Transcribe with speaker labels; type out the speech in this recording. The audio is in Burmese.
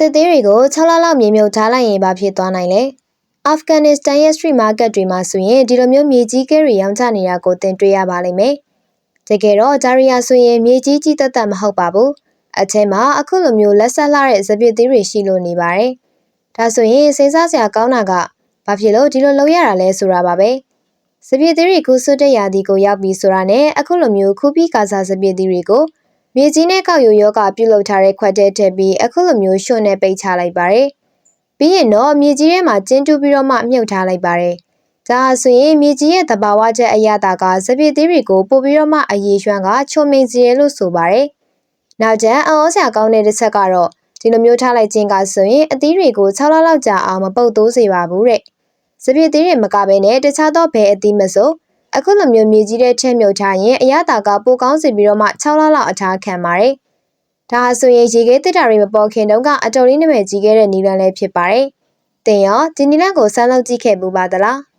Speaker 1: တစ်သေးတွေကို6လလောက်မြေမြုပ်ထားလိုက်ရင်ဘာဖြစ်သွားနိုင်လဲအာဖဂန်နစ္စတန်ရဲ့ street market တွေမှာဆိုရင်ဒီလိုမျိုးမြေကြီးကဲတွေရောင်းချနေတာကိုသင်တွေ့ရပါလိမ့်မယ်တကယ်တော့ဂျာရီယာဆိုရင်မြေကြီးကြီးတက်တက်မဟုတ်ပါဘူးအထဲမှာအခုလိုမျိုးလက်ဆက်လှတဲ့စပစ်သေးတွေရှိလို့နေပါတယ်ဒါဆိုရင်စိတ်စားစရာကောင်းတာကဘာဖြစ်လို့ဒီလိုလုပ်ရတာလဲဆိုတာပါပဲစပစ်သေးတွေခုဆွတ်တဲ့ရာသီကိုရောက်ပြီးဆိုတာနဲ့အခုလိုမျိုးခုပြီးကာစားစပစ်သေးတွေကို မြေကြီးနဲ့ကောက်ယူယောဂပြုတ်လုထားတဲ့ခွက်တဲထည့်ပြီးအခုလိုမျိုးရွှွန့်နဲ့ပိတ်ချလိုက်ပါတယ်။ပြီးရင်တော့မြေကြီးထဲမှာကျင်းတူးပြီးတော့မှမြုပ်ထားလိုက်ပါတယ်။ဒါဆိုရင်မြေကြီးရဲ့တဘာဝချက်အရသာကစပစ်သေးတွေကိုပို့ပြီးတော့မှအရေးရွှမ်းကချုံမိန်စီရလို့ဆိုပါတယ်။နောက်ကျန်အံ့ဩစရာကောင်းတဲ့တစ်ချက်ကတော့ဒီလိုမျိုးထားလိုက်ခြင်းကဆိုရင်အသီးတွေကို6လလောက်ကြာအောင်မပုတ်သိုးစေပါဘူးတဲ့။စပစ်သေးတွေမကဘဲနဲ့တခြားသောဘယ်အသီးမဆို အခုလိုမျိုးမြေကြီးတဲ့ထဲမြုပ်ထားရင်အရသာကပိုကောင်းစေပြီးတော့မှ6လလောက်အထားခံပါတယ်။ဒါဆိုရင်ရေခဲတစ်တာတွေမပေါ်ခင်တုန်းကအတော်လေးနာမည်ကြီးခဲ့တဲ့နီလန်လည်းဖြစ်ပါတယ်။တင်ရောဒီနီလန်ကိုစမ်းလုပ်ကြည့်ခဲ့ပူပါသလား။